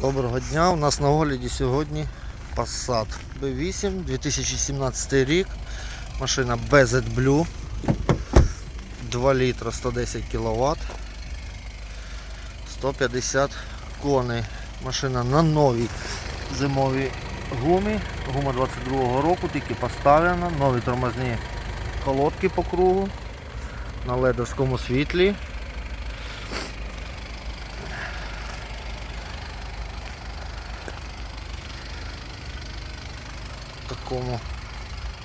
Доброго дня. У нас на огляді сьогодні Passat B8 2017 рік. Машина BZ Blue. 2 літра 110 кВт. 150 коней. Машина на новій зимовій гумі. Гума 22-го року, тільки поставлена. Нові тормозні колодки по кругу. На ледовському світлі. Такому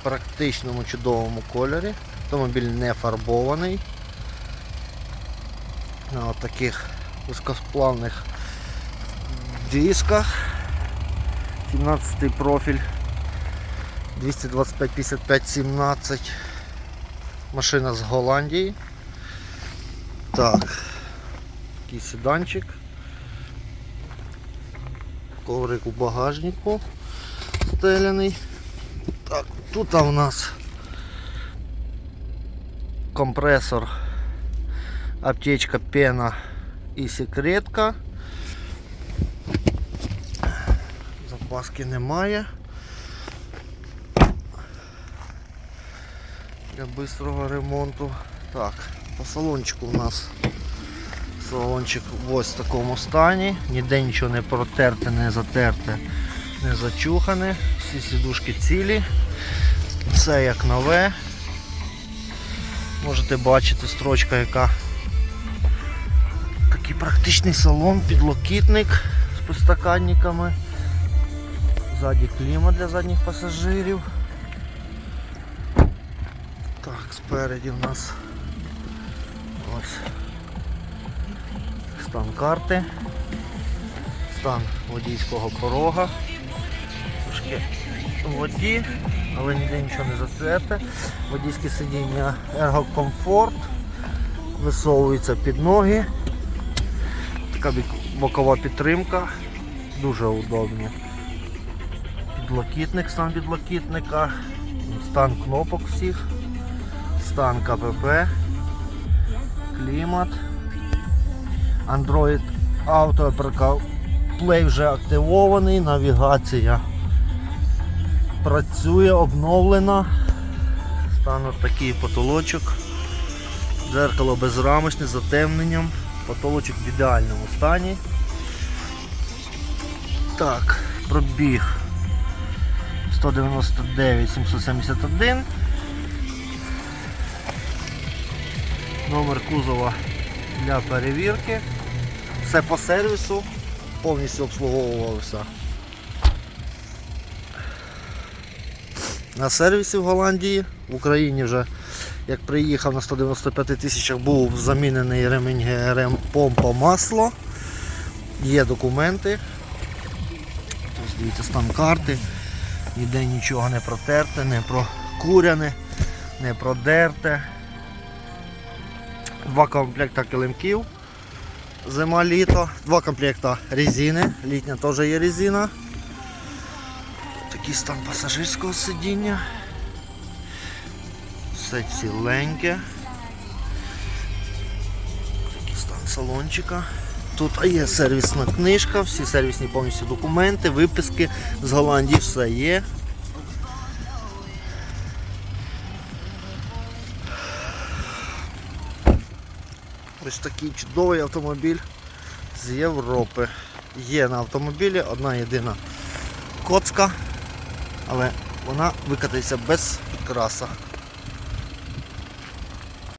практичному чудовому кольорі. Автомобіль не фарбований. На таких високосплавних дисках. 17 профіль 225 55 17 машина з Голландії. Так, такий седанчик. Коврик у багажнику стеляний. Тут у нас компресор, аптечка, пена і секретка. Запаски немає. Для бистрого ремонту. Так, по салончику у нас салончик в ось такому стані. Ніде нічого не протерте, не затерте, не зачухане. Всі сідушки цілі. Все як нове. Можете бачити строчка, яка такий практичний салон, підлокітник з підстаканниками. Ззаді клімат для задніх пасажирів. Так, спереді в нас ось стан карти, стан водійського порога. Трошки в воді, але ніде нічого не затерте. Водійське сидіння Comfort. Висовується під ноги. Така бокова підтримка, дуже удобно. Підлокітник, стан підлокітника, стан кнопок всіх, стан КПП, клімат, Android Auto Play вже активований, навігація працює, обновлена. Стан такий потолочок. Дзеркало безрамочне з затемненням. Потолочок в ідеальному стані. Так, пробіг 199 771. Номер кузова для перевірки. Все по сервісу, повністю обслуговувалося. На сервісі в Голландії. В Україні вже, як приїхав на 195 тисячах, був замінений ремінь ГРМ помпа масло. Є документи. Ось дивіться, стан карти. Ніде нічого не протерте, не прокуряне, не продерте. Два комплекта килимків. Зима-літо, два комплекта резини, літня теж є резина. Такий стан пасажирського сидіння. Все ціленьке. Такий стан салончика. Тут є сервісна книжка, всі сервісні повністю документи, виписки з Голландії, все є. Ось такий чудовий автомобіль з Європи. Є на автомобілі одна єдина коцка, але вона викатається без підкраса.